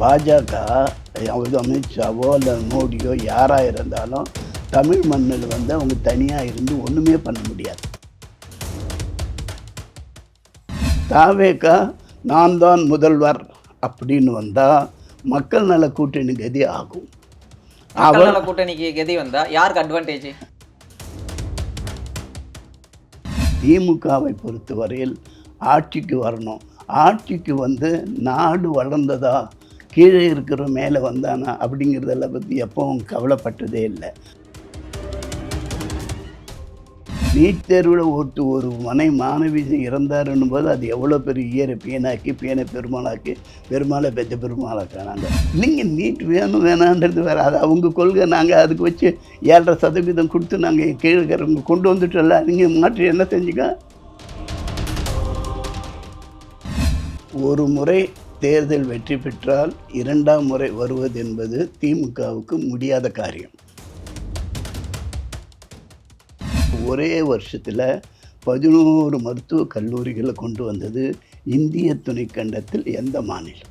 பாஜக அதாவது அமித்ஷாவோ இல்லை மோடியோ யாராக இருந்தாலும் தமிழ் மண்ணில் வந்து அவங்க தனியாக இருந்து ஒன்றுமே பண்ண முடியாது. தாவேக்கா நான் தான் முதல்வர் அப்படின்னு வந்தால் மக்கள் நல கூட்டணி கதி ஆகும். நல கூட்டணிக்கு கதி வந்தா யாருக்கு அட்வான்டேஜ் திமுகவை பொறுத்தவரையில் ஆட்சிக்கு வரணும். ஆட்சிக்கு வந்து நாடு வளர்ந்ததா கீழே இருக்கிற மேலே வந்தானா அப்படிங்கிறதெல்லாம் பற்றி எப்பவும் கவலைப்பட்டதே இல்லை. நீட் தேர்வில் ஒருத்து ஒரு மனை மாணவி இறந்தாருன்னும் போது அது எவ்வளோ பெரிய ஈர பீனாக்கி பீனை பெருமாளாக்கி பெருமாளை பெற்ற பெருமாளாக்கானாங்க இல்லைங்க நீட் வேணும் வேணான்றது வேறு. அது அவங்க கொள்கை நாங்கள் அதுக்கு வச்சு ஏழரை சதவீதம் கொடுத்து நாங்கள் கீழே கொண்டு வந்துட்டோம்ல நீங்கள் மாற்றி என்ன செஞ்சுக்க? ஒரு முறை தேர்தல் வெற்றி பெற்றால் இரண்டாம் முறை வருவது என்பது திமுகவுக்கு முடியாத காரியம். ஒரே வருஷத்தில் பதினோரு மருத்துவக் கல்லூரிகளை கொண்டு வந்தது இந்திய துணைக்கண்டத்தில் எந்த மாநிலம்?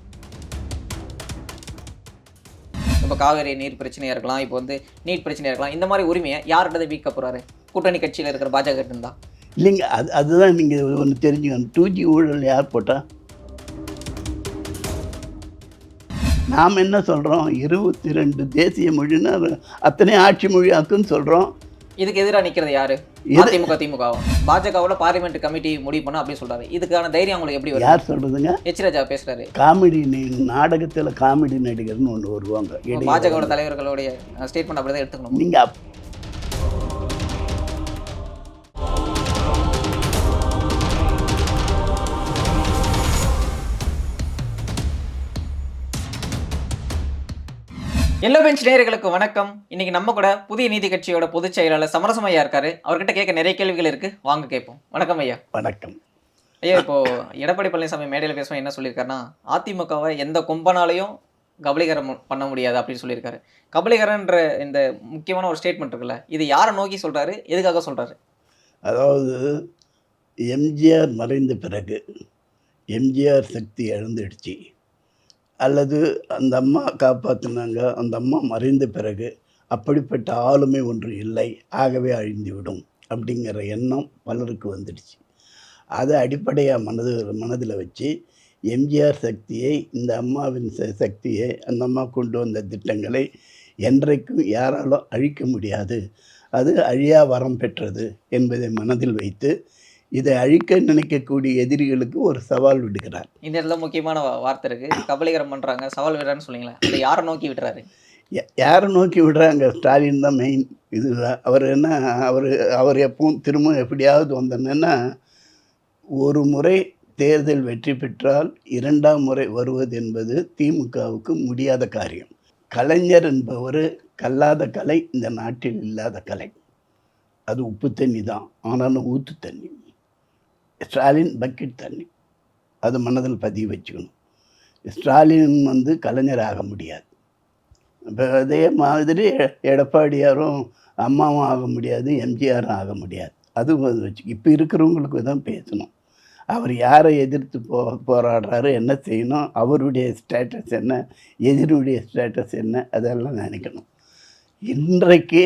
இப்போ காவேரி நீர் பிரச்சனையா இருக்கலாம் இப்போ வந்து நீட் பிரச்சனையா இருக்கலாம் இந்த மாதிரி உரிமையை யார்கிட்ட வீக்க போறாரு? கூட்டணி கட்சியில இருக்கிற பாஜக இருந்தா இல்லைங்க அது அதுதான் நீங்கள் ஒன்று தெரிஞ்சுக்கணும். டூ ஜி ஊழல் யார் போட்டா? நாம் என்ன சொல்கிறோம் இருபத்தி ரெண்டு தேசிய மொழின்னா அத்தனை ஆட்சி மொழி ஆக்குன்னு சொல்கிறோம் இதுக்கு எதிராக நிக்கிறது யாரு? அதிமுக திமுகவும் பாஜகவோட பார்லிமெண்ட் கமிட்டி முடிவு பண்ண அப்படின்னு சொல்றாரு. இதுக்கான தைரியம் அவங்களுக்கு எப்படி யார் சொல்கிறதுங்க எச் ராஜா பேசுறாரு. காமெடி நாடகத்தில் காமெடி நடிகர்னு ஒன்று வருவாங்க. பாஜகவோட தலைவர்களுடைய ஸ்டேட்மெண்ட் அப்படிதான் எடுத்துக்கணும். நீங்கள் எல்லோ பெஞ்ச் நேயர்களுக்கு வணக்கம். இன்னைக்கு நம்ம கூட புதிய நீதி கட்சியோட பொதுச் செயலாளர் சமரசம் ஐயா இருக்காரு. அவர்கிட்ட கேட்க நிறைய கேள்விகள் இருக்கு. வாங்க கேட்போம். வணக்கம் ஐயா. வணக்கம். ஐயா இப்போ எடப்பாடி பழனிசாமி மேடையில் பேசுவோம் என்ன சொல்லியிருக்காருன்னா அதிமுகவை எந்த கும்பனாலையும் கபலீகரம் பண்ண முடியாது அப்படின்னு சொல்லியிருக்காரு. கபலீகரன்ற இந்த முக்கியமான ஒரு ஸ்டேட்மெண்ட் இருக்குல்ல இது யாரை நோக்கி சொல்றாரு? எதுக்காக சொல்றாரு? அதாவது எம்ஜிஆர் மறைந்த பிறகு எம்ஜிஆர் சக்தி இழந்துடுச்சு அல்லது அந்த அம்மா காப்பாற்றினாங்க அந்த அம்மா மறைந்த பிறகு அப்படிப்பட்ட ஆளுமை ஒன்று இல்லை ஆகவே அழிந்து விடும் அப்படிங்கிற எண்ணம் பலருக்கு வந்துடுச்சு. அதை அடிப்படையாக மனது மனதில் வச்சு எம்ஜிஆர் சக்தியை இந்த அம்மாவின் ச- சக்தியை அந்த அம்மா கொண்டு வந்த திட்டங்களை என்றைக்கும் யாராலும் அழிக்க முடியாது. அது அழியா வரம் பெற்றது என்பதை மனதில் வைத்து இதை அழிக்க நினைக்கக்கூடிய எதிரிகளுக்கு ஒரு சவால் விடுகிறார். இந்த இடத்துல முக்கியமான வார்த்தை இருக்கு. கபலீகரம் பண்றாங்க சவால் விடுறான்னு சொன்னீங்களே அதை யாரை நோக்கி விடுறாரு? யாரை நோக்கி விடுறாங்க? ஸ்டாலின் தான் மெயின் இது அவர் என்ன அவர் அவர் எப்பவும் திரும்ப எப்படியாவது வந்தோன்னா ஒரு முறை தேர்தல் வெற்றி பெற்றால் இரண்டாம் முறை வருவது என்பது திமுகவுக்கு முடியாத காரியம். கலைஞர் என்பவர் கல்லாத கலை இந்த நாட்டில் இல்லாத கலை. அது உப்பு தண்ணி தான் ஆனாலும் ஊற்று தண்ணி. ஸ்டாலின் பக்கெட் தண்ணி. அது மனதில் பதிவு வச்சுக்கணும். ஸ்டாலின் வந்து கலைஞர் ஆக முடியாது. இப்போ அதே மாதிரி எடப்பாடியாரும் அம்மாவும் ஆக முடியாது எம்ஜிஆரும் ஆக முடியாது. அது வச்சு இப்போ இருக்கிறவங்களுக்கு தான் பேசணும். அவர் யாரை எதிர்த்து போ போராடுறாரு என்ன செய்யணும் அவருடைய ஸ்டேட்டஸ் என்ன எதிரியுடைய ஸ்டேட்டஸ் என்ன அதெல்லாம் நினைக்கணும். இன்றைக்கு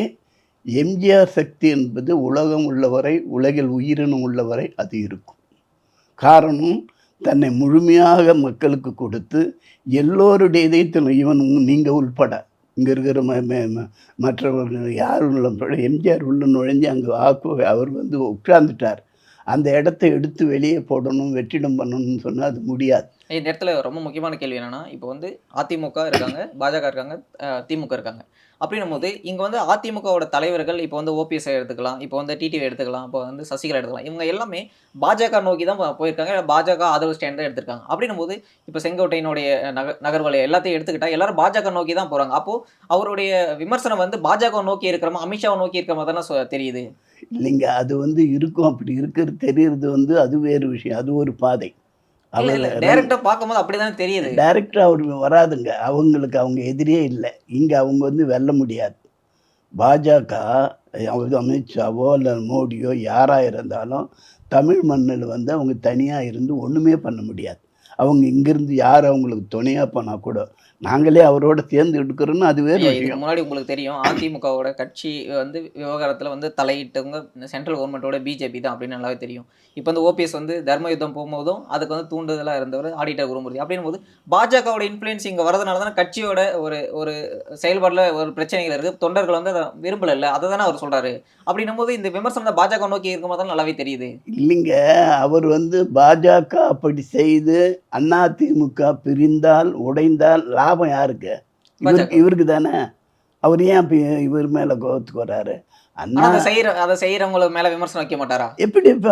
எம்ஜிஆர் சக்தி என்பது உலகம் உள்ளவரை உலகில் உயிரினம் உள்ளவரை அது இருக்கும். காரணம் தன்னை முழுமையாக மக்களுக்கு கொடுத்து எல்லோருடைய இதயத்திலும் இவன் நீங்கள் உள்பட இங்கே இருக்கிற ம ம- மற்றவர்கள் யாரும் உள்ள எம்ஜிஆர் உள்ள நுழைஞ்சு அங்கே ஆக்கு அவர் வந்து உட்கார்ந்துட்டார். அந்த இடத்த எடுத்து வெளியே போடணும் வெற்றிடம் பண்ணணும்னு சொன்னால் அது முடியாது. இந்த இடத்துல ரொம்ப முக்கியமான கேள்வி என்னென்னா இப்போ வந்து அதிமுக இருக்காங்க பாஜக இருக்காங்க திமுக இருக்காங்க. அப்படின்னும் போது இங்கே வந்து அதிமுகவோட தலைவர்கள் இப்போ வந்து ஓபிஎஸ் எடுத்துக்கலாம் இப்போ வந்து டிடிவி எடுத்துக்கலாம் இப்போ வந்து சசிகலா எடுத்துக்கலாம் இவங்க எல்லாமே பாஜக நோக்கி தான் போயிருக்காங்க. பாஜக ஆதரவு ஸ்டாண்ட் தான் எடுத்திருக்காங்க. அப்படின்னும் போது இப்போ செங்கோட்டையினுடைய நக நகர்வலை எல்லாத்தையும் எடுத்துக்கிட்டா எல்லாரும் பாஜக நோக்கி தான் போகிறாங்க அப்போது அவருடைய விமர்சனம் வந்து பாஜக நோக்கி இருக்கிறமா அமித்ஷாவை நோக்கி இருக்கிற மாதிரி தானே தெரியுது? இல்லைங்க அது வந்து இருக்கும். அப்படி இருக்கிறது தெரியறது வந்து அது வேறு விஷயம். அது ஒரு பாதை. டைரக்டா பார்க்கும்போது அப்படிதானே தெரியுது. டைரக்டாக அவர் வராதுங்க. அவங்களுக்கு அவங்க எதிரியே இல்லை. இங்கே அவங்க வந்து வெல்ல முடியாது. பாஜக அதாவது அமித்ஷாவோ இல்லை மோடியோ யாராக இருந்தாலும் தமிழ் மண்ணில் வந்து அவங்க தனியாக இருந்து ஒன்றுமே பண்ண முடியாது. அவங்க இங்கிருந்து யார் அவங்களுக்கு துணையாக போனால் கூட நாங்களே அவரோட சேர்ந்து எடுக்கிறோன்னு அது வேறு இதுக்கு முன்னாடி உங்களுக்கு தெரியும் அதிமுகவோட கட்சி வந்து விவகாரத்துல வந்து தலையிட்டவங்க சென்ட்ரல் கவர்மெண்ட்டோட பிஜேபி தான் அப்படின்னு நல்லாவே தெரியும். இப்போ வந்து ஓபிஎஸ் வந்து தர்ம யுத்தம் போகும்போதும் அதுக்கு வந்து தூண்டுதலாக இருந்தவர் ஆடிட்டர் குருமூர்த்தி அப்படின்னும் போது பாஜகவோட இன்ஃப்ளூயன்ஸ் இங்கே வரதுனால தானே கட்சியோட ஒரு ஒரு செயல்பாட்டில் ஒரு பிரச்சனைகள் இருக்குது தொண்டர்கள் வந்து அதை விரும்பல அதை தானே அவர் சொல்றாரு. அப்படின்னும் போது இந்த விமர்சனம் தான் பாஜக நோக்கி இருக்கும்போது தான் நல்லாவே தெரியுது. இல்லைங்க அவர் வந்து பாஜக அப்படி செய்து அதிமுக பிரிந்தால் உடைந்தால் லாபம் யாருக்கு. இவருக்கு தானே? அவர் ஏன் இப்போ இவர் மேலே கோவத்துக்கு வர்றாரு? அண்ணா அதை செய்யற அதை செய்யறவங்கள மேல விமர்சனம் வைக்க மாட்டாரா? எப்படி இப்போ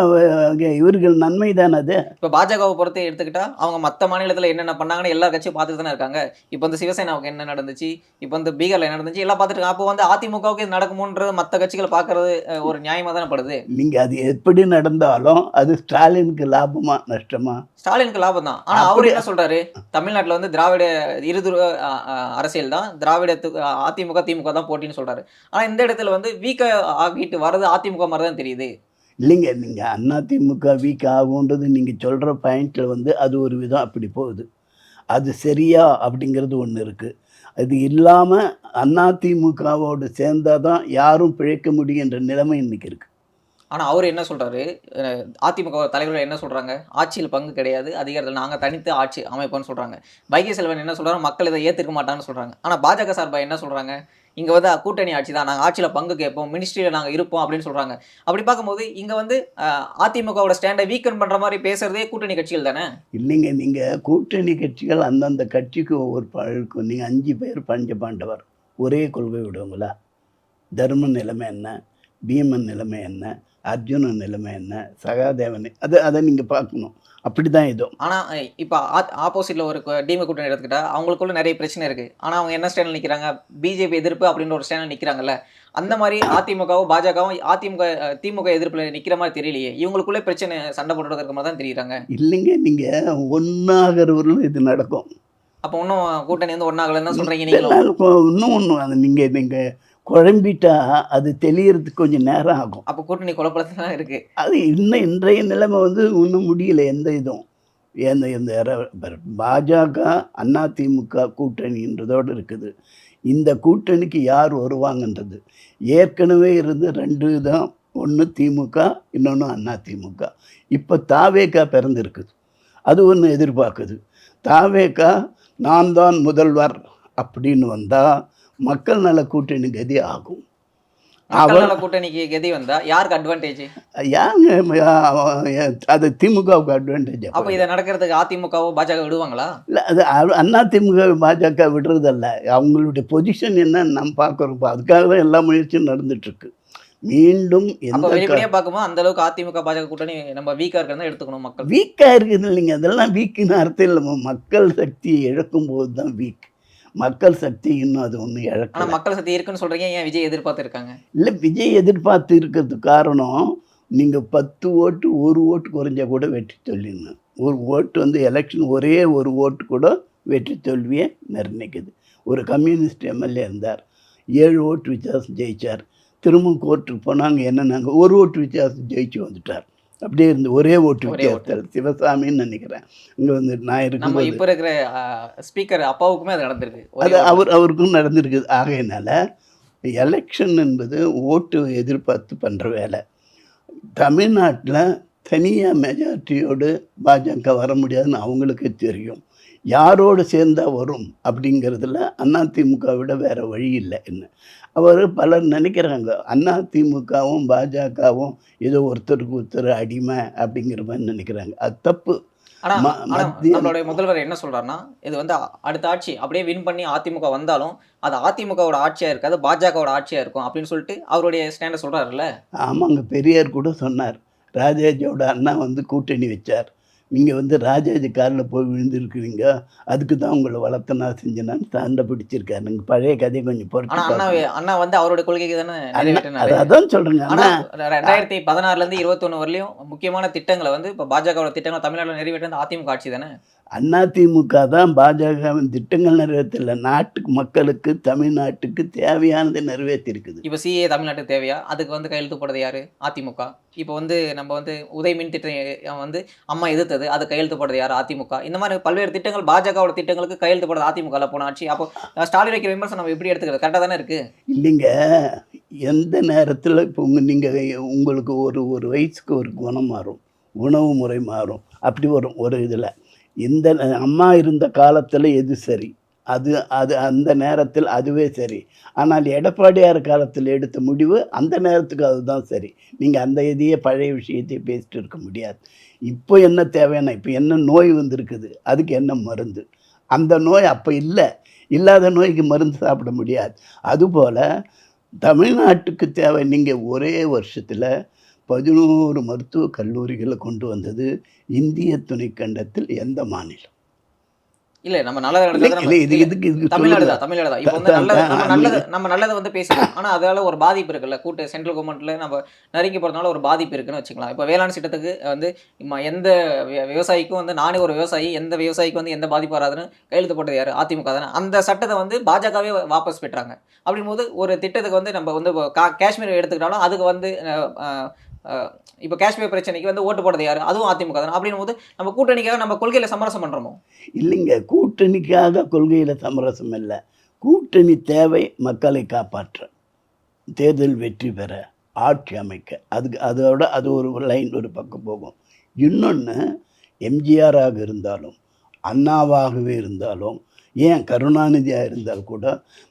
இவர்கள் நன்மை தானே அது? இப்போ பாஜகவை பொறுத்து எடுத்துக்கிட்டா அவங்க மற்ற மாநிலத்தில் என்னென்ன பண்ணாங்கன்னு எல்லா கட்சியும் பார்த்துட்டு தானே இருக்காங்க. இப்போ வந்து சிவசேனாவுக்கு என்ன நடந்துச்சு? இப்போ வந்து பீகார்ல என்ன நடந்துச்சு? எல்லாம் பார்த்துட்டு. அப்போ வந்து அதிமுகவுக்கு இது நடக்குமோன்றது மற்ற கட்சிகள் பார்க்கறது ஒரு நியாயமா தானே படுது? நீங்கள் அது எப்படி நடந்தாலும் அது ஸ்டாலினுக்கு லாபமா நஷ்டமா? ஸ்டாலினுக்கு லாபம் தான். ஆனா அவர் என்ன சொல்றாரு? தமிழ்நாட்டுல வந்து திராவிட இருதுருவ அரசியல் தான். திராவிட அதிமுக திமுக தான் போட்டின்னு சொல்றாரு. ஆனா இந்த இடத்துல வந்து வீக்க ஆகிட்டு வர்றது அதிமுக மாதிரி தான் தெரியுது. இல்லைங்க நீங்கள் அதிமுக வீக் ஆகுன்றது நீங்கள் சொல்கிற பாயிண்டில் வந்து அது ஒரு விதம் அப்படி போகுது. அது சரியா அப்படிங்கிறது ஒன்று இருக்குது அது இல்லாமல் அதிமுகவோடு சேர்ந்தால் தான் யாரும் பிழைக்க முடியுன்ற நிலைமை இன்னைக்கு இருக்குது ஆனா அவர் என்ன சொல்றாரு? அஹ், அதிமுக தலைவர்கள் என்ன சொல்றாங்க? ஆட்சியில் பங்கு கிடையாது அதிகாரத்தில் நாங்க தனித்து ஆட்சி அமைப்போம்னு சொல்றாங்க. வைகை செல்வன் என்ன சொல்றாரு? மக்கள் இதை ஏத்துக்க மாட்டாங்கன்னு சொல்றாங்க. ஆனா பாஜக சார்பா என்ன சொல்றாங்க? இங்கே வந்து கூட்டணி ஆட்சி தான். நாங்கள் ஆட்சியில் பங்கு கேட்போம் மினிஸ்ட்ரியில் நாங்கள் இருப்போம் அப்படின்னு சொல்கிறாங்க அப்படி பார்க்கும்போது இங்கே வந்து அதிமுகவோட ஸ்டாண்டை வீக்கன் பண்ணுற மாதிரி பேசுறதே கூட்டணி கட்சிகள் தானே? இல்லைங்க நீங்கள் கூட்டணி கட்சிகள் அந்தந்த கட்சிக்கு ஒவ்வொரு பழக்கம் நீங்கள் அஞ்சு பேர் பஞ்ச பாண்டவர். ஒரே கொள்கை விடுவங்களா? தர்ம நிலைமை என்ன? பீமன் நிலைமை என்ன? அர்ஜுனன் நிலைமை என்ன? சகாதேவன் அது அதை நீங்கள் பார்க்கணும். அப்படி தான் இதுவும் ஆனா இப்ப ஆப்போசிட்ல ஒரு டிம கூட்டணி எடுத்துக்கிட்டா அவங்களுக்குள்ள நிறைய பிரச்சனை இருக்கு. ஆனா அவங்க என்ன ஸ்டாண்டில் நிக்கிறாங்க? பிஜேபி எதிர்ப்பு அப்படின்ற ஒரு ஸ்டாண்டில் நிக்கிறாங்கல்ல. அந்த மாதிரி அதிமுகவும் பாஜகவும் அதிமுக திமுக எதிர்ப்புல நிக்கிற மாதிரி தெரியலையே. இவங்களுக்குள்ளே பிரச்சனை சண்டை போட்டுட்டு இருக்க மாதிரி தான் தெரியுறாங்க. இல்லைங்க நீங்கள் ஒன்றாகிறவர்களும் இது நடக்கும். அப்போ இன்னும் கூட்டணி வந்து ஒன்னாகலன்னு சொல்றீங்க நீங்களும். இதெல்லாம் கொ- இன்னும் ஒன்று நீங்கள் நீங்கள் குழம்பிட்டா அது தெளியறதுக்கு கொஞ்சம் நேரம் ஆகும். அப்போ கூட்டணி குழப்பத்துல தான் இருக்கு. அது இன்னும் இன்றைய நிலைமை வந்து இன்னும் முடியல எந்த இதுவும். எந்த இந்த பாஜக அதிமுக கூட்டணின்றதோடு இருக்குது. இந்த கூட்டணிக்கு யார் வருவாங்கன்றது. ஏற்கனவே இருந்து ரெண்டு தான் ஒன்று திமுக இன்னொன்று அதிமுக இப்போ தாவேக்கா பிறந்திருக்குது அது ஒன்று எதிர்பார்க்குது. தாவேக்கா நான் தான் முதல்வர் அப்படின்னு வந்தால் மக்கள் நல கூட்டணி கதி ஆகும். நல கூட்டணிக்கு கெதி வந்தா யாருக்கு அட்வான்டேஜ் யாங்க அது திமுகவுக்கு அட்வான்டேஜ் அப்போ. இதை நடக்கிறதுக்கு அதிமுகவோ பாஜக விடுவாங்களா? இல்லை அது அண்ணா திமுக பாஜக விடுறதல்ல. அவங்களுடைய பொசிஷன் என்னன்னு நம்ம பார்க்குறோம். அதுக்காக தான் எல்லா முயற்சியும் நடந்துட்டுருக்கு. மீண்டும் அப்போ எந்த வெளிப்படையா பார்க்கும்போது அந்த அளவுக்கு அதிமுக பாஜக கூட்டணி நம்ம வீக்கா இருக்கிறதா எடுத்துக்கணும் மக்கள். வீக்காக இருக்குது இல்லைங்க. அதெல்லாம் வீக்குன்னு அர்த்தம் இல்லை மக்கள் சக்தியை இழக்கும்போது தான் வீக் மக்கள் சக்தி இன்னும் அது ஒன்றும் ஆனா இழக்கல மக்கள் சக்தி இருக்குன்னு சொல்றீங்க ஏன் விஜய் எதிர்பார்த்து இருக்காங்க இல்லை விஜய் எதிர்பார்த்து இருக்கிறதுக்கு காரணம் நீங்கள் பத்து ஓட்டு ஒரு ஓட்டு குறைஞ்சா கூட வெற்றி தோல்வின்னு ஒரு ஓட்டு வந்து எலெக்ஷன் ஒரே ஒரு ஓட்டு கூட வெற்றி தோல்வியை நிர்ணயிக்குது. ஒரு கம்யூனிஸ்ட் எம்எல்ஏ இருந்தார் ஏழு ஓட்டு வித்தியாசம் ஜெயிச்சார் திரும்ப கோர்ட்டுக்கு போனாங்க என்னன்னாங்க ஒரு ஓட்டு வித்தியாசம் ஜெயிச்சு வந்துட்டார். அப்படியே இருந்து ஒரே ஓட்டு. வித்தியாசத்தில் சிவசாமின்னு நினைக்கிறேன். இங்கே வந்து நான் நம்ம இருக்கும்போது இப்ப இருக்கிற ஸ்பீக்கர் அப்பாவுக்குமே அது நடந்திருக்கு. அது அவர் அவருக்கும் நடந்திருக்குது ஆகையினால எலெக்ஷன் என்பது ஓட்டு எதிர்பார்த்து பண்ணுற வேலை. தமிழ்நாட்டில் தனியாக மெஜாரிட்டியோடு பாஜக வர முடியாதுன்னு அவங்களுக்கு தெரியும். யாரோடு சேர்ந்தா வரும் அப்படிங்கிறதுல அதிமுக விட வேறு வழி இல்லை என்ன. அவர் பலர் நினைக்கிறாங்க அதிமுகவும் பாஜகவும் ஏதோ ஒருத்தருக்கு ஒருத்தர் அடிமை அப்படிங்கிற மாதிரி நினைக்கிறாங்க. அது தப்பு. நம்மளுடைய முதல்வர் என்ன சொல்றாருன்னா இது வந்து அடுத்த ஆட்சி அப்படியே வின் பண்ணி அதிமுக வந்தாலும் அது அதிமுகவோட ஆட்சியா இருக்காது பாஜகவோட ஆட்சியா இருக்கும் அப்படின்னு சொல்லிட்டு அவருடைய ஸ்டாண்ட சொல்றாருல்ல? ஆமாங்க பெரியார் கூட சொன்னார். ராஜாஜியோட அண்ணா வந்து கூட்டணி வச்சார். நீங்கள் வந்து ராஜாஜி காலில் போய் விழுந்திருக்கிறீங்க. அதுக்கு தான் உங்களை வளர்த்த நான் செஞ்சேனான்னு சண்டை பிடிச்சிருக்காரு. நீங்கள் பழைய கதையை கொஞ்சம் பொறுத்து அண்ணா வந்து அவரோட கொள்கைக்கு தானே அதான் சொல்கிறேங்க ஆனா அண்ணா ரெண்டாயிரத்தி பதினாறுல இருந்து இருபத்தொன்னு வரலையும் முக்கியமான திட்டங்களை வந்து இப்ப பாஜகவோட திட்டங்களை தமிழ்நாட்டில் நிறைவேற்றது அதிமுக ஆட்சி தானே? அதிமுக தான் பாஜகவின் திட்டங்கள் நிறைவேற்றல. நாட்டுக்கு மக்களுக்கு தமிழ்நாட்டுக்கு தேவையானதை நிறைவேற்றிருக்குது. இப்போ சிஏ தமிழ்நாட்டுக்கு தேவையா? அதுக்கு வந்து கையெழுத்து போடுறது யாரு? அதிமுக? இப்போ வந்து நம்ம வந்து உதய் மின் திட்டம் வந்து அம்மா எதிர்த்தது. அது கையெழுத்து போடுறது யார்? அதிமுக. இந்த மாதிரி பல்வேறு திட்டங்கள் பாஜகவோட திட்டங்களுக்கு கையெழுத்து போடுறது அதிமுகவில் போன ஆட்சி. அப்போ ஸ்டாலின் வைக்கிற விமர்சனம் நம்ம எப்படி எடுத்துக்கிறது? கரெக்டாக தானே இருக்குது இல்லைங்க. எந்த நேரத்தில் இப்போ உங்கள் நீங்கள் உங்களுக்கு ஒரு ஒரு வயசுக்கு ஒரு குணம் மாறும். உணவு முறை மாறும். அப்படி வரும் ஒரு இதில். இந்த அம்மா இருந்த காலத்தில் எது சரி? அது அது அந்த நேரத்தில் அதுவே சரி. ஆனால் எடப்பாடியார் காலத்தில் எடுத்த முடிவு அந்த நேரத்துக்கு அதுதான் சரி. நீங்கள் அந்த இதையே பழைய விஷயத்தையே பேசிட்டு இருக்க முடியாது. இப்போ என்ன தேவையான இப்போ என்ன நோய் வந்திருக்குது அதுக்கு என்ன மருந்து? அந்த நோய் அப்போ இல்லை. இல்லாத நோய்க்கு மருந்து சாப்பிட முடியாது. அதுபோல் தமிழ்நாட்டுக்கு தேவை நீங்கள் ஒரே வருஷத்தில் பதினோரு மருத்துவக் கல்லூரிகளை கொண்டு வந்தது இந்திய துணைக்கண்டத்தில் எந்த மாநிலம்? இல்ல நம்ம நல்லது இதுக்கு தமிழ்நாடு. தான் தமிழ்நாடு தான். இப்போ வந்து நல்லது நம்ம நல்லது நம்ம நல்லதை வந்து பேசலாம் ஆனா அதால ஒரு பாதிப்பு இருக்குல்ல. கூட்டு சென்ட்ரல் கவர்மெண்ட்ல நம்ம நெருங்கி போறதுனால ஒரு பாதிப்பு இருக்குன்னு வச்சுக்கலாம். இப்போ வேளாண் சட்டத்துக்கு வந்து எந்த விவசாயிக்கும் வந்து நானே ஒரு விவசாயி எந்த விவசாயிக்கு வந்து எந்த பாதிப்பு வராதுன்னு கையெழுத்து போட்டது யாரு? அதிமுக தானே. அந்த சட்டத்தை வந்து பாஜகவே வாபஸ் பெற்றாங்க. அப்படிங்கும்போது ஒரு திட்டத்துக்கு வந்து நம்ம வந்து காஷ்மீர் எடுத்துக்கிட்டாலும் அதுக்கு வந்து இப்போ காஷ்மீர் பிரச்சனைக்கு வந்து ஓட்டு போடுறது யார்? அதுவும் அதிமுக தான். அப்படின்னும் போது நம்ம கூட்டணிக்காக நம்ம கொள்கையில் சமரசம் பண்ணுறோமோ இல்லைங்க கூட்டணிக்காக கொள்கையில் சமரசம் இல்லை. கூட்டணி தேவை மக்களை காப்பாற்ற. தேர்தல் வெற்றி பெற ஆட்சி அமைக்க. அதுக்கு அதோட அது ஒரு லைன் ஒரு பக்கம் போகும். இன்னொன்று எம்ஜிஆராக இருந்தாலும் அண்ணாவாகவே இருந்தாலும் ஏன் கருணாநிதியாக இருந்தால் கூட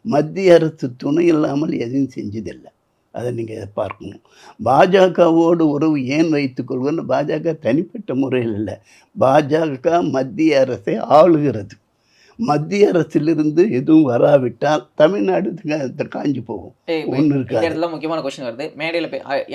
மத்திய அரசு துணை இல்லாமல் எதையும் செஞ்சதில்லை. அதை நீங்கள் பார்க்கணும். பாஜகவோடு உறவு ஏன் வைத்துக்கொள்வோன்னு பாஜக தனிப்பட்ட முறையில் இல்லை. பாஜக மத்திய அரசை ஆளுகிறது. மத்திய அரசிலிருந்து எதுவும் வராவிட்டால் தமிழ்நாடு காஞ்சி போகும். இடத்துல முக்கியமான கொஸ்டின் வருது. மேடையில்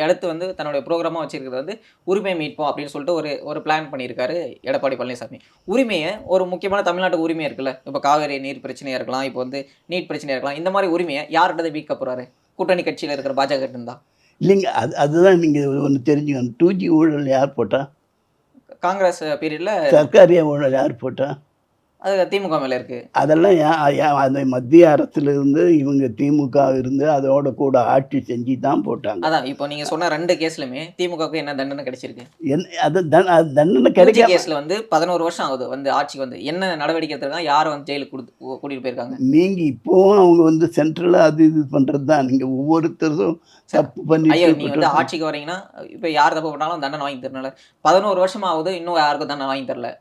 அடுத்து வந்து தன்னுடைய ப்ரோக்ராமாக வச்சிருக்கிறது வந்து உரிமை மீட்போம் அப்படின்னு சொல்லிட்டு ஒரு ஒரு பிளான் பண்ணியிருக்காரு எடப்பாடி பழனிசாமி. உரிமையை ஒரு முக்கியமான தமிழ்நாட்டு உரிமை இருக்குல்ல. இப்போ காவேரி நீர் பிரச்சனையாக இருக்கலாம் இப்போ வந்து நீட் பிரச்சனையாக இருக்கலாம். இந்த மாதிரி உரிமையை யார்கிட்ட மீட்க போறாரு? கூட்டணி கட்சியில் இருக்கிற பாஜக இருந்தா? இல்லைங்க அது அதுதான் நீங்கள் ஒன்று தெரிஞ்சுக்கணும் டூ ஜி ஊழல் யார் போட்டா? காங்கிரஸ் பீரியட்ல சர்க்காரிய ஊழல் யார் போட்டா? அது திமுக மேல இருக்கு. அதெல்லாம் அந்த மத்திய அரசிலிருந்து இவங்க திமுக இருந்து அதோட கூட ஆட்சி செஞ்சு தான் போட்டாங்க. அதான் இப்போ நீங்க சொன்ன ரெண்டு கேஸ்லயுமே திமுகவுக்கு என்ன தண்டனை கிடைச்சிருக்கு? என்ன அது தன் அது தண்டனை கிடைக்காம கேஸ்ல வந்து பதினோரு வருஷம் ஆகுது வந்து ஆட்சிக்கு வந்து. என்ன நடவடிக்கை எடுத்திருக்காங்க யார் வந்து ஜெயிலுக்கு கொடுத்து கூட்டிட்டு போயிருக்காங்க? நீங்கள் இப்போவும் அவங்க வந்து சென்ட்ரலாக அது இது பண்ணுறது தான் நீங்கள் ஒவ்வொருத்தரும் தப்பு ஐயோ நீங்க வந்து ஆட்சிக்கு வரீங்கன்னா இப்போ யார் தப்பு பண்ணாலும் தண்டனை வாங்கி தரனால பதினோரு வருஷமா ஆகுது இன்னும் யாருக்கும் தண்டனை வாங்கி தரல.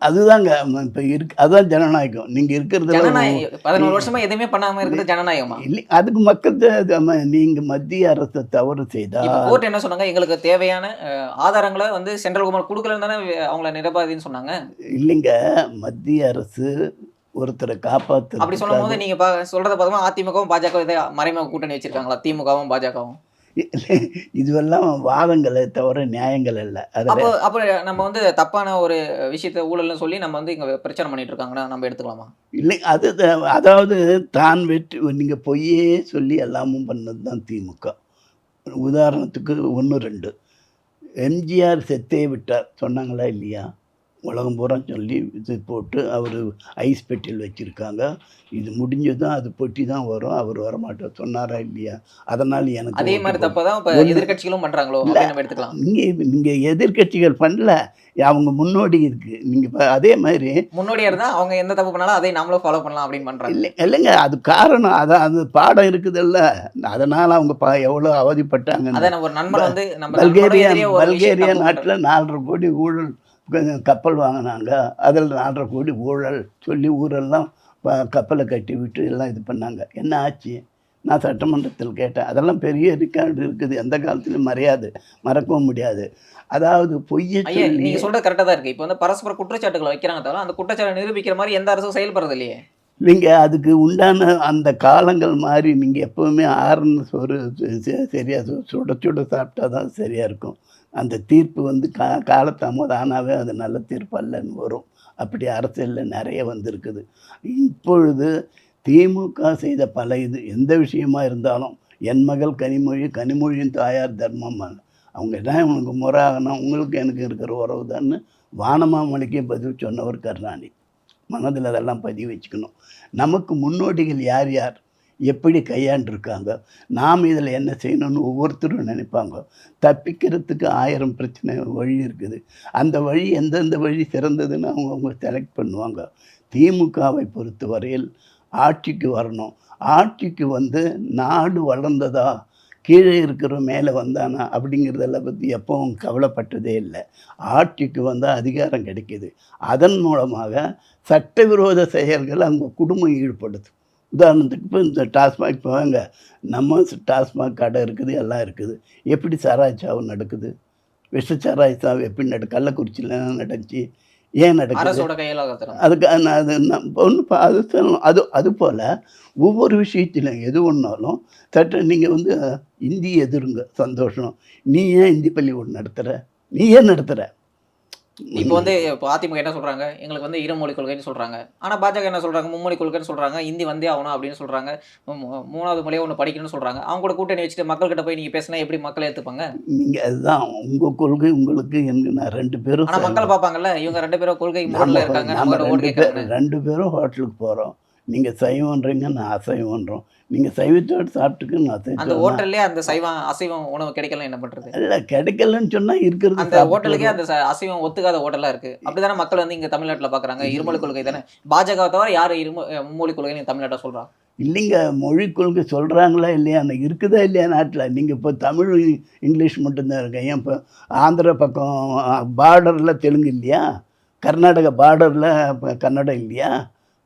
அதுதாங்க இப்போ இருக்கு அதுதான் ஜனநாயகம். நீங்கள் இருக்கிறதுல ஜனநாயகம். பதினோரு வருஷமா எதுவுமே பண்ணாம இருக்கிறது ஜனநாயகமா? இல்லை அதுக்கு மக்கள் நீங்கள் மத்திய அரசை தவறு செய்தா இப்போ கோர்ட் என்ன சொன்னாங்க? எங்களுக்கு தேவையான ஆதாரங்களை வந்து சென்ட்ரல் கவர்மெண்ட் கொடுக்கலன்னு தானே அவங்கள நிரபாதின்னு சொன்னாங்க. இல்லைங்க மத்திய அரசு ஒருத்தரை காப்பாற்று அப்படி சொல்லும் போது நீங்க பா- சொல்றத பார்த்தோம்னா அதிமுகவும் பாஜக இதை மறைமுக கூட்டணி வச்சிருக்காங்களா? திமுகவும் பாஜகவும். இதுவெல்லாம் வாதங்களை தவிர நியாயங்கள் அல்ல. அப்போ அப்போ நம்ம வந்து தப்பான ஒரு விஷயத்த ஊழல்னு சொல்லி நம்ம வந்து இங்க பிரச்சனை பண்ணிட்டு இருக்காங்கன்னா நம்ம எடுத்துக்கலாமா? இல்லை அது த- அதாவது தான் வெற்றி நீங்கள் பொய்யே சொல்லி எல்லாமும் பண்ணது தான் திமுக. உதாரணத்துக்கு ஒன்று ரெண்டு. எம்ஜிஆர் செத்தே விட்டார் சொன்னாங்களா இல்லையா? உலகம் பூரா சொல்லி இது போட்டு அவர் ஐஸ் பெட்டியில் வச்சுருக்காங்க. இது முடிஞ்சதும் அது பொட்டி தான் வரும். அவர் வரமாட்டார். சொன்னாரா இல்லையா? அதனால் எனக்கு அதே மாதிரி போடு. தப்பு தான் இப்போ எதிர்கட்சிகளும் நம்ம எடுத்துக்கலாம். நீங்கள் நீங்கள் எதிர்க்கட்சிகள் பண்ணல. அவங்க முன்னோடி இருக்குது நீங்கள் அதே மாதிரி முன்னோடியா இருந்தா அவங்க எந்த தப்பு பண்ணாலும் அதை நாமளும் ஃபாலோ பண்ணலாம் அப்படின்னு பண்றாங்க. இல்லை இல்லைங்க. அது காரணம். அதான் அது பாடம் இருக்குதுல்ல. அதனால் அவங்க பா எவ்வளோ அவதிப்பட்டாங்க அதை நம்ம ஒரு நண்பர் வந்து நம்ம பல்கேரியா பல்கேரியா. நாட்டில் நாலரை கோடி ஊழல் கப்பல் வாங்கினாங்க. அதில் நாலரை கோடி ஊழல் சொல்லி ஊரெல்லாம் கப்பலை கட்டி விட்டு எல்லாம் இது பண்ணாங்க. என்ன ஆச்சு? நான் சட்டமன்றத்தில் கேட்டேன். அதெல்லாம் பெரிய ரெக்கார்டு இருக்குது. எந்த காலத்துலையும் மறையாது. மறக்கவும் முடியாது. அதாவது பொய்யை ஐயா சொல்லி நீங்க சொல்றது கரெக்டா தான் இருக்கு. இப்போ வந்து பரஸ்பர குற்றச்சாட்டுகளை வைக்கிறாங்க தவிர அந்த குற்றச்சாட்டை நிரூபிக்கிற மாதிரி எந்த அரசும் செயல்படுறது இல்லையே. நீங்கள் அதுக்கு உண்டான அந்த காலங்கள் மாதிரி நீங்கள் எப்போவுமே ஆறுன சோறு சரியாக சு சுட சுட சாப்பிட்டா தான் சரியாக இருக்கும். அந்த தீர்ப்பு வந்து கா காலத்தாமதம் ஆனாவே அது நல்ல தீர்ப்பு அல்லன்னு வரும். அப்படி அரசியலில் நிறைய வந்திருக்குது. இப்பொழுது திமுக செய்த பல இது எந்த விஷயமா இருந்தாலும் என் மகள் கனிமொழி கனிமொழியின் தாயார் தர்மம் அவங்க என்ன உனக்கு முறை உங்களுக்கு எனக்கு இருக்கிற உறவு தான் வானமாமணிக்கே பதில் சொன்னவர் கருணாநிதி. மனதில் அதெல்லாம் பதிவு வச்சுக்கணும். நமக்கு முன்னோடிகள் யார் யார்? எப்படி கையாண்டிருக்காங்க? நாம் இதில் என்ன செய்யணும்னு ஒவ்வொருத்தரும் நினைப்பாங்க. தப்பிக்கிறதுக்கு ஆயிரம் பிரச்சனை வழி இருக்குது. அந்த வழி எந்தெந்த வழி சிறந்ததுன்னு அவங்க அவங்க செலக்ட் பண்ணுவாங்க. திமுகவை பொறுத்தவரையில் ஆட்சிக்கு வரணும். ஆட்சிக்கு வந்து நாடு வளர்ந்ததா? கீழே இருக்கிற மேலே வந்தானா? அப்படிங்கிறதெல்லாம் பற்றி எப்பவும் கவலைப்பட்டதே இல்லை. ஆட்சிக்கு வந்தால் அதிகாரம் கிடைக்கிது. அதன் மூலமாக சட்டவிரோத செயல்கள் அவங்க குடும்பம் ஈடுபடுது உதாரணத்துக்கு இப்போ இந்த டாஸ்மாக் போவாங்க நம்ம டாஸ்மாக் கடை இருக்குது எல்லாம் இருக்குது. எப்படி சாராய் சாவு நடக்குது? விஷ சாராய் சாவு எப்படி நட கள்ளக்குறிச்சியில் நடந்துச்சு? ஏன் நடக்குது? அதுக்கு நான் அது ஒன்று அது சொல்லணும். அது அது போல் ஒவ்வொரு விஷயத்திலும் எது ஒன்றாலும் சட்ட நீங்கள் வந்து இந்தி எதிருங்க சந்தோஷம். நீ ஏன் இந்தி பள்ளிக்கூடம் நடத்துகிற நீ ஏன் நடத்துகிற இப்போ வந்து இப்போ அதிமுக என்ன சொல்றாங்க? எங்களுக்கு வந்து இருமொழி கொள்கைன்னு சொல்றாங்க. ஆனா பாஜக என்ன சொல்றாங்க? மும்மொழி கொள்கைன்னு சொல்றாங்க. இந்தி வந்தே ஆகணும் அப்படின்னு சொல்றாங்க. மூணாவது மொழியை ஒன்று படிக்கணும்னு சொல்றாங்க. அவங்க கூட கூட்டணி வச்சுட்டு மக்கள்கிட்ட போய் நீங்க பேசினா எப்படி மக்கள் ஏத்துப்பாங்க? நீங்கள் அதுதான். உங்கள் கொள்கை உங்களுக்கு நான் ரெண்டு பேரும் ஆனா மக்கள் பார்ப்பாங்கல்ல? இவங்க ரெண்டு பேரும் கொள்கை நம்ம இருக்காங்க ரெண்டு பேரும் ஹோட்டலுக்கு போகிறோம் நீங்கள் சைவம்ன்றீங்க நான் அசைவம்ன்றோம் நீங்கள் சைவத்தோடு சாப்பிட்டுக்கு நான் அந்த ஹோட்டல்லே அந்த சைவம் அசைவம் உணவு கிடைக்கல என்ன பண்றது? இல்லை கிடைக்கலன்னு சொன்னால் இருக்கிறது அந்த ஹோட்டலுக்கே அந்த அசைவம் ஒத்துக்காத ஹோட்டலா இருக்கு. அப்படிதானே மக்கள் வந்து இங்க தமிழ்நாட்டுல பாக்குறாங்க? இருமொழி கொள்கை தானே? பாஜக தவிர யாரு இருமொ மும்மொழி கொள்கைன்னு தமிழ்நாட்டை சொல்றா? இல்லைங்க மொழி கொள்கை சொல்கிறாங்களா இல்லையா? அந்த இருக்குதா இல்லையா நாட்டில்? நீங்கள் இப்போ தமிழ் இங்கிலீஷ் மட்டும்தான் இருக்கு? ஏன் இப்போ ஆந்திரா பக்கம் பார்டரில் தெலுங்கு இல்லையா? கர்நாடகா பார்டரில் இப்போ கன்னடம் இல்லையா?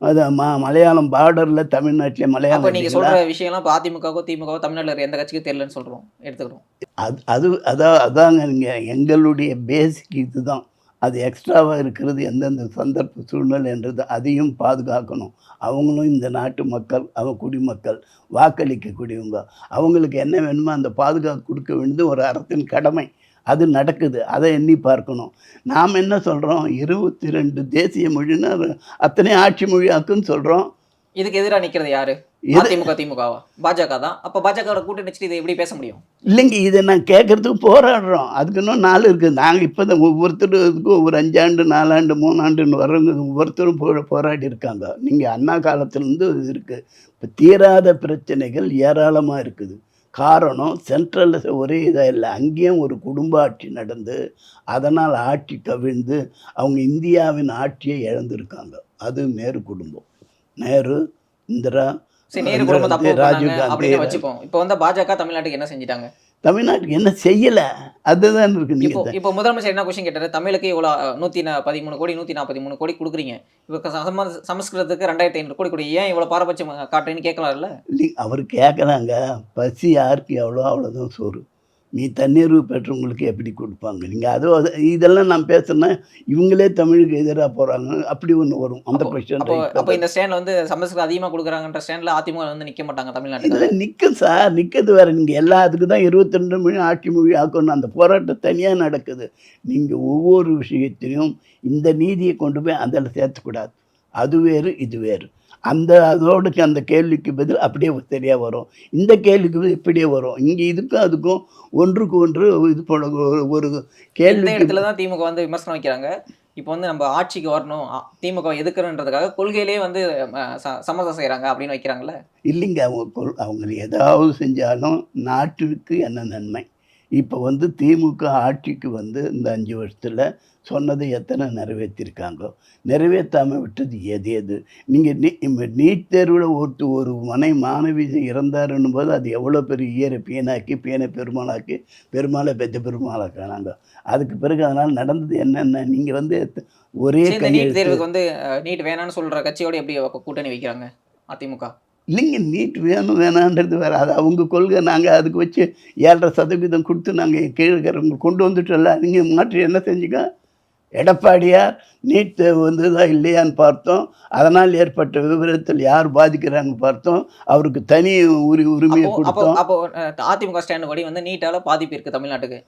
அது ம மலையாளம் பார்டரில் தமிழ்நாட்டில் மலையாளம் நீங்க இல்லைங்களா? சொல்ற விஷயம்லாம் இப்போ அதிமுகவோ திமுகவோ தமிழ்நாட்டுல எந்த கட்சிக்கும் தெரியலன்னு சொல்றோம் எடுத்துக்கிறோம். அது அது அதான் அதாங்க நீங்கள் எங்களுடைய பேசிக் இதுதான். அது எக்ஸ்ட்ராவாக இருக்கிறது எந்தெந்த சந்தர்ப்ப சூழ்நிலைன்றது அதையும் பாதுகாக்கணும். அவங்களும் இந்த நாட்டு மக்கள் அவங்க குடிமக்கள் வாக்களிக்கக்கூடியவங்க. அவங்களுக்கு என்ன வேணுமோ அந்த பாதுகாப்பு கொடுக்க வேண்டியது ஒரு அரசின் கடமை. அது நடக்குது. அதை எண்ணி பார்க்கணும். நாம் என்ன சொல்கிறோம் இருபத்தி ரெண்டு தேசிய மொழின்னா அத்தனை ஆட்சி மொழியாக்குன்னு சொல்கிறோம் இதுக்கு எதிரா நிக்கிறது யாரு? அதிமுக திமுகவா? பாஜக தான். அப்ப பாஜக கூட்டணி வச்சுட்டு இதை எப்படி பேச முடியும்? இல்லைங்க இதை நான் கேட்குறதுக்கு போராடுறோம். அதுக்கு இன்னும் நாள் இருக்குது நாங்கள் இப்போ தான் ஒவ்வொருத்தருக்கும் ஒவ்வொரு அஞ்சாண்டு நாலாண்டு மூணாண்டுன்னு வர்றவங்க ஒவ்வொருத்தரும் போ போராடி இருக்காங்க. நீங்கள் அண்ணா காலத்துலேருந்து இது இருக்குது இப்போ தீராத பிரச்சனைகள் ஏராளமாக இருக்குது. காரணம் சென்ட்ரலில் ஒரே இதாக இல்லை. அங்கேயும் ஒரு குடும்ப ஆட்சி நடந்து அதனால் ஆட்சி கவிழ்ந்து அவங்க இந்தியாவின் ஆட்சியை இழந்திருக்காங்க. அது நேரு குடும்பம். நேரு இந்திரா ராஜீவ் காந்தி, வச்சுப்போம். இப்போ வந்து பாஜக தமிழ்நாட்டுக்கு என்ன செஞ்சிட்டாங்க? தமிழ்நாட்டுக்கு என்ன செய்யலை? அதுதான் இருக்கு இப்போ நீங்கள் இப்போ முதலமைச்சர் என்ன கொஸ்டின் கேட்டாரு? தமிழுக்கு இவ்வளோ நூற்றி பதிமூணு கோடி நூற்றி நாற்பத்தி மூணு கோடி கொடுக்குறீங்க. இப்போ சம சமஸ்கிருதத்துக்கு ரெண்டாயிரத்தி ஐநூறு கோடி கொடு ஏன் இவ்வளோ பாரபட்சம் காட்டுறீன்னு கேட்கலாம்ல? இல்லை அவர் கேட்குறாங்க பசி யாருக்கு எவ்வளோ அவ்வளோதான் சோறு. நீ தண்ணீர் பெற்றவங்களுக்கு எப்படி கொடுப்பாங்க? நீங்கள் அது இதெல்லாம் நான் பேசுனா இவங்களே தமிழுக்கு எதிராக போகிறாங்க அப்படி ஒன்று வரும். அந்த கொஸ்டின் அப்போ இந்த ஸ்டாண்ட்ல வந்து சமஸ்கிருதம் அதிகமாக கொடுக்குறாங்கன்ற ஸ்டாண்ட்ல அதிமுக வந்து நிக்க மாட்டாங்க தமிழ்நாட்டுக்கு. இதில் நிற்கும் சார். நிற்கிறது வேறு. நீங்கள் எல்லாத்துக்கு தான் இருபத்தி ரெண்டு மணி ஆட்சி மொழி ஆக்கணும். அந்த போராட்டம் தனியாக நடக்குது. நீங்கள் ஒவ்வொரு விஷயத்திலையும் இந்த நீதியை கொண்டு போய் அதில் சேர்த்துக்கூடாது. அது வேறு இது வேறு. அந்த அதோடுக்கு அந்த கேள்விக்கு பதில் அப்படியே சரியாக வரும். இந்த கேள்விக்கு பதில் இப்படியே வரும். இங்கே இதுக்கும் அதுக்கும் ஒன்றுக்கு ஒன்று இது போல ஒரு- கேள்விக்கு இடத்துல தான் திமுக வந்து விமர்சனம் வைக்கிறாங்க? இப்போ வந்து நம்ம ஆட்சிக்கு வரணும். திமுக எதுக்குறன்றதுக்காக கொள்கையிலேயே வந்து சமரசம் செய்றாங்க அப்படின்னு வைக்கிறாங்கல்ல? இல்லைங்க. அவங்க கொள் அவங்க ஏதாவது செஞ்சாலும் நாட்டிற்கு என்ன நன்மை? இப்போ வந்து திமுக ஆட்சிக்கு வந்து இந்த அஞ்சு வருஷத்தில் சொன்னதை எத்தனை நிறைவேற்றிருக்காங்க? நிறைவேற்றாமல் விட்டது எது எது? நீங்கள் நீ நீட் தேர்வில் ஒருத்த ஒரு மனை மாணவி இறந்தாருன்னும் போது அது எவ்வளோ பெரிய ஈர பீனாக்கி பீனை பெருமாளாக்கி பெருமாளை பெற்ற பெருமாளை காணாங்க அதுக்கு பிறகு அதனால் நடந்தது என்னென்ன? நீங்கள் வந்து ஒரே நீட் தேர்வுக்கு வந்து நீட் வேணாம்னு சொல்ற கட்சியோட எப்படி கூட்டணி வைக்கிறாங்க? அதிமுக. இல்லைங்க நீட் வேணும் வேணான்றது வேறு. அது அவங்க கொள்கை நாங்கள் அதுக்கு வச்சு ஏழரை சதவீதம் கொடுத்து நாங்கள் கீழே இருக்கிறவங்க கொண்டு வந்துட்டோம்ல நீங்கள் மாற்றி என்ன செஞ்சுக்க எடப்பாடியார் நீட் வந்ததா இல்லையான்னு பார்த்தோம். அதனால் ஏற்பட்ட விவரத்தில் யார் பாதிக்கிறாங்க பார்த்தோம். அவருக்கு தனி உரி உரிமையை கொடுத்தோம். அப்போ அதிமுக ஸ்டாண்ட் படி வந்து நீட்டால பாதிப்பு இருக்கு தமிழ்நாட்டுக்கு.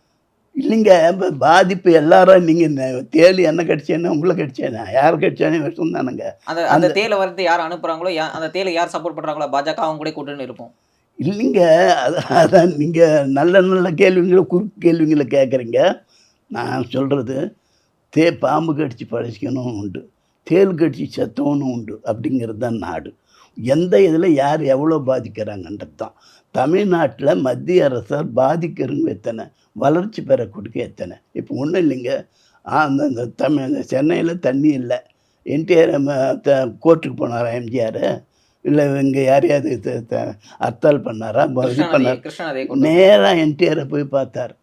இல்லைங்க இப்ப பாதிப்பு எல்லாரும் நீங்கள் தேலி என்ன கடிச்சேன்னா உங்களை கடிச்சேனா? யார் கடிச்சானே விஷம் தானுங்க. அந்த அந்த தேலை வந்து யார் அனுப்புறாங்களோ யா- அந்த தேலை யார் சப்போர்ட் பண்றாங்களோ பாஜக அவங்க கூட கூட்டணி இருப்போம். இல்லைங்க அது அதான் நீங்கள் நல்ல நல்ல கேள்விங்களை குறுக்கு கேள்விங்களை கேட்குறீங்க. நான் சொல்கிறது தே பாம்பு கடிச்சு பழச்சிக்கணும் உண்டு. தேல் கடிச்சு செத்தவனும் உண்டு அப்படிங்கிறது தான் நாடு. எந்த இதில் யார் எவ்வளோ பாதிக்கிறாங்கன்றது தான் தமிழ்நாட்டில் மத்திய அரசால் பாதிக்கிறவங்க எத்தனை? வளர்ச்சி பெற கொடுக்க எத்தனை? இப்போ ஒன்றும் இல்லைங்க. அந்த தமிழ் சென்னையில் தண்ணி இல்லை. என்டிஆர் கோர்ட்டுக்கு போனாரா எம்ஜிஆர்? இல்லை இங்கே யாரையாவது ஹர்த்தால் பண்ணாரா? இது பண்ணார். நேராக என்டிஆரை போய் பார்த்தார்.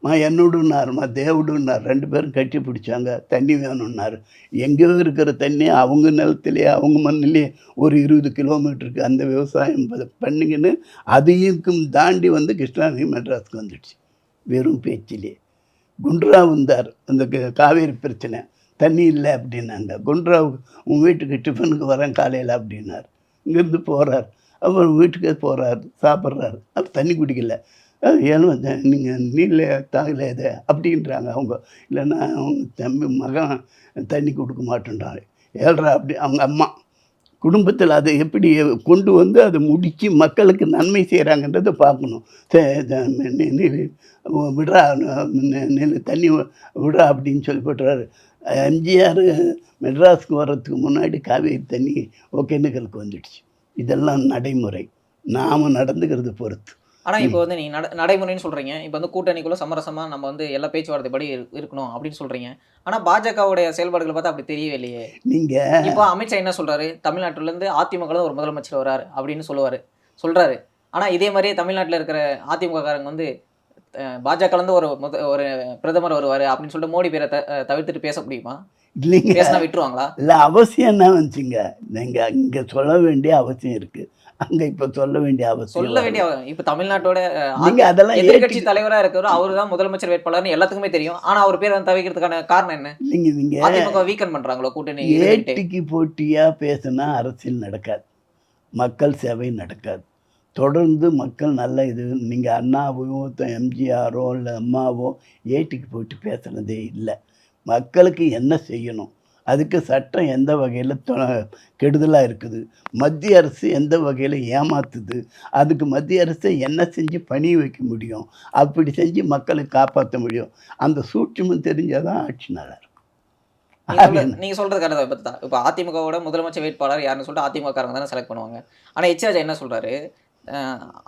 மா என்னோடுன்னார் மா ரெண்டு பேரும் கட்டி பிடிச்சாங்க தண்ணி வேணும்னாரு. எங்கேயோ இருக்கிற தண்ணி அவங்க நிலத்துலேயே அவங்க மண்ணிலேயே ஒரு இருபது கிலோமீட்டருக்கு அந்த விவசாயம் பண்ணிங்கன்னு பண்ணிக்கின்னு அதையும் தாண்டி வந்து கிருஷ்ணாநதி மெட்ராஸ்க்கு வந்துடுச்சு வெறும் பேச்சிலே. குண்ட்ரா வந்தார் அந்த க- காவேரி பிரச்சனை தண்ணி இல்லை அப்படின்னாங்க. குண்ட்ராவுக்கு உன் வீட்டுக்கு டிஃபனுக்கு வரேன் காலையில் அப்படின்னார். இங்கேருந்து போகிறார் அப்புறம் வீட்டுக்கே போகிறார் சாப்பிட்றாரு அப்போ தண்ணி குடிக்கல. ஏன்னா நீங்கள் நீல தாகல அப்படின்றாங்க அவங்க. இல்லைன்னா அவங்க தம்பி மகன் தண்ணி கொடுக்க மாட்டேன்றாங்க ஏழ்ரா அப்படி அவங்க அம்மா. குடும்பத்தில் அதை எப்படி கொண்டு வந்து அதை முடித்து மக்களுக்கு நன்மை செய்கிறாங்கன்றதை பார்க்கணும். விடுறா நெ- நெல் தண்ணி விடுறா அப்படின்னு சொல்லி போட்டுறாரு. எம்ஜிஆர் மெட்ராஸ்க்கு வர்றதுக்கு முன்னாடி காவேரி தண்ணி ஒகேனக்கலுக்கு வந்துடுச்சு. இதெல்லாம் நடைமுறை. நாம் நடந்துக்கிறது பொறுத்து. ஆனா இப்போ வந்து நீங்க நட நடைமுறைன்னு சொல்றீங்க. இப்போ வந்து கூட்டணிக்குள்ள சமரசமா நம்ம வந்து எல்லா பேச்சுவார்த்தை படி இரு- இருக்கணும் அப்படின்னு சொல்றீங்க. ஆனா பாஜகவுடைய செயல்பாடுகள் பார்த்தா அப்படி தெரியவே இல்லையே. நீங்கள் இப்போ அமித்ஷா என்ன சொல்றாரு? தமிழ்நாட்டுல இருந்து அதிமுக ஒரு முதலமைச்சர் வராரு அப்படின்னு சொல்லுவாரு. சொல்றாரு. ஆனா இதே மாதிரியே தமிழ்நாட்டுல இருக்கிற அதிமுக காரங்க வந்து பாஜக இருந்து ஒரு முத ஒரு பிரதமர் வருவாரு அப்படின்னு சொல்லிட்டு மோடி பேரை த- தவிர்த்துட்டு பேச முடியுமா? இல்லைங்க. பேசினா விட்டுருவாங்களா? இல்லை அவசியம் என்ன வந்துச்சுங்க நீங்கள் இங்கே சொல்ல வேண்டிய அவசியம் இருக்குது அங்கே இப்போ சொல்ல வேண்டிய அவசியம் சொல்ல வேண்டிய இப்ப தமிழ்நாட்டோட அஹ், நீங்கள் அதெல்லாம் எதிர்கட்சி தலைவரா இருக்கிறவர் அவரு தான் முதலமைச்சர் வேட்பாளர்னு எல்லாத்துக்குமே தெரியும். ஆனா அவர் பேரை வந்து தவிர்க்கிறதுக்கான காரணம் என்ன? இல்லைங்க நீங்கள் அதிமுக வீக்கன் பண்றாங்களோ கூட்டணி. ஏட்டிக்கு போட்டியாக பேசினா அரசியல் நடக்காது. மக்கள் சேவை நடக்காது. தொடர்ந்து மக்கள் நல்ல இது நீங்கள் அண்ணாவோ எம்ஜிஆரோ இல்லை அம்மாவோ ஏட்டிக்கு போட்டு பேசுனதே இல்லை. மக்களுக்கு என்ன செய்யணும்? அதுக்கு சட்டம் எந்த வகையில் கெடுதலாக இருக்குது? மத்திய அரசு எந்த வகையில் ஏமாத்துது? அதுக்கு மத்திய அரசு என்ன செஞ்சு பணி வைக்க முடியும்? அப்படி செஞ்சு மக்களை காப்பாற்ற முடியும். அந்த சூட்சமும் தெரிஞ்சால் தான் ஆட்சி நல்லா இருக்கும் நீங்க சொல்றது- நீங்க சொல்றது கரெக்ட் தான். இப்ப அதிமுகவோட முதலமைச்சர் வேட்பாளர் யாருன்னு சொல்லிட்டு அதிமுக தானே செலக்ட் பண்ணுவாங்க. ஆனா எச் ராஜா என்ன சொல்றாரு?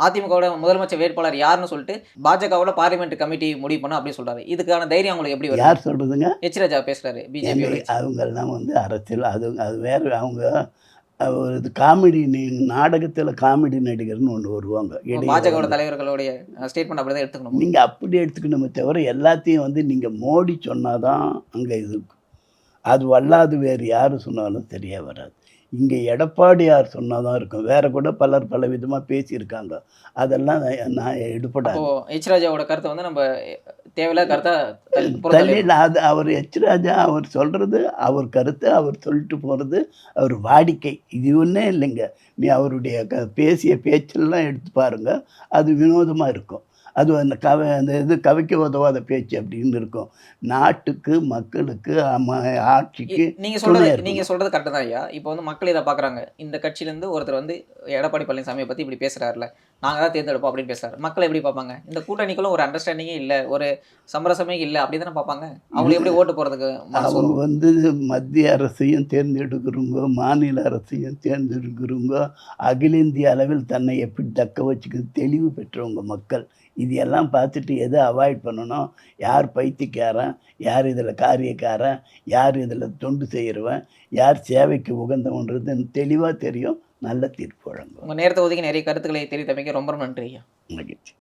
அதிமுகவோட முதலமைச்சர் வேட்பாளர் யாருன்னு சொல்லிட்டு பாஜகவோட பார்லிமெண்ட் கமிட்டி முடிவு பண்ணும் அப்படின்னு சொல்றாரு. இதுக்கான தைரியம் உங்களுக்கு எப்படி வரும் யார் சொல்கிறதுங்க எச் ராஜா பேசுறாரு பிஜேபி அவங்கெல்லாம் வந்து அரசியல் அது அது வேறு அவங்க ஒரு இது காமெடி நாடகத்தில் காமெடி நடிகர்னு ஒன்று வருவாங்க. பாஜகவோட. தலைவர்களுடைய ஸ்டேட்மெண்ட் அப்படிதான் எடுத்துக்கணும். நீங்கள் அப்படி எடுத்துக்கணுமே தவிர எல்லாத்தையும் வந்து நீங்கள் மோடி சொன்னாதான் அங்கே இது இருக்கும். அது வல்லாது வேறு யார் சொன்னாலும் சரியாக வராது. இங்கே எடப்பாடியார் சொன்னால் தான் இருக்கும். வேற கூட பலர் பல விதமாக பேசியிருக்காங்க. அதெல்லாம் நான் எடுப்படாது அப்போ எச் ராஜாவோட கருத்தை வந்து நம்ம தேவையில்லாத கருத்தை தள்ளியில் அது அவர் எச் ராஜா அவர் சொல்கிறது அவர் கருத்து அவர் சொல்லிட்டு போகிறது அவர் வாடிக்கை. இது ஒன்றே இல்லைங்க. நீ அவருடைய க பேசிய பேச்செல்லாம் எடுத்து பாருங்க. அது வினோதமாக இருக்கும். அது அந்த கவை அந்த இது கவிக்க உதவாத பேச்சு அப்படின்னு இருக்கும். நாட்டுக்கு மக்களுக்கு அம்ம ஆட்சிக்கு இ- நீங்க துணையா சொல்றது இருக்கணும். நீங்க சொல்றது கரெக்ட் தான் ஐயா. இப்போ வந்து மக்கள் இதை பாக்குறாங்க இந்த கட்சியில இருந்து ஒருத்தர் வந்து எடப்பாடி பழனிசாமியை பத்தி இப்படி பேசுறாருல. நாங்க தான் தேர்ந்தெடுப்போம் அப்படின்னு பேசுறாரு. மக்கள் எப்படி பார்ப்பாங்க? இந்த கூட்டணிக்குள்ள ஒரு அண்டர்ஸ்டாண்டிங்கே இல்ல ஒரு சமரசமே இல்ல அப்படி தானே பார்ப்பாங்க? அவங்களுக்கு எப்படி ஓட்டு போறதுக்கு மனசு அவங்க வந்து மத்திய அரசையும் தேர்ந்தெடுக்கிறவங்க மாநில அரசையும் தேர்ந்தெடுக்கிறவங்க அகில இந்திய அளவில் தன்னை எப்படி தக்க வச்சுக்க தெளிவு பெற்றவங்க மக்கள். இது எல்லாம் பார்த்துட்டு எதை அவாய்ட் பண்ணணும் யார் பைத்தியக்காரன் யார் இதில் காரியக்காரன் யார் இதில் தொண்டு செய்கிறவன் யார் சேவைக்கு உகந்தவன்றது தெளிவாக தெரியும் நல்ல தீர்ப்பு வழங்கும். உங்க நேரத்தை ஒதுக்கி நிறைய கருத்துக்களை தெரிவித்தமைக்க ரொம்ப நன்றி மகிழ்ச்சி.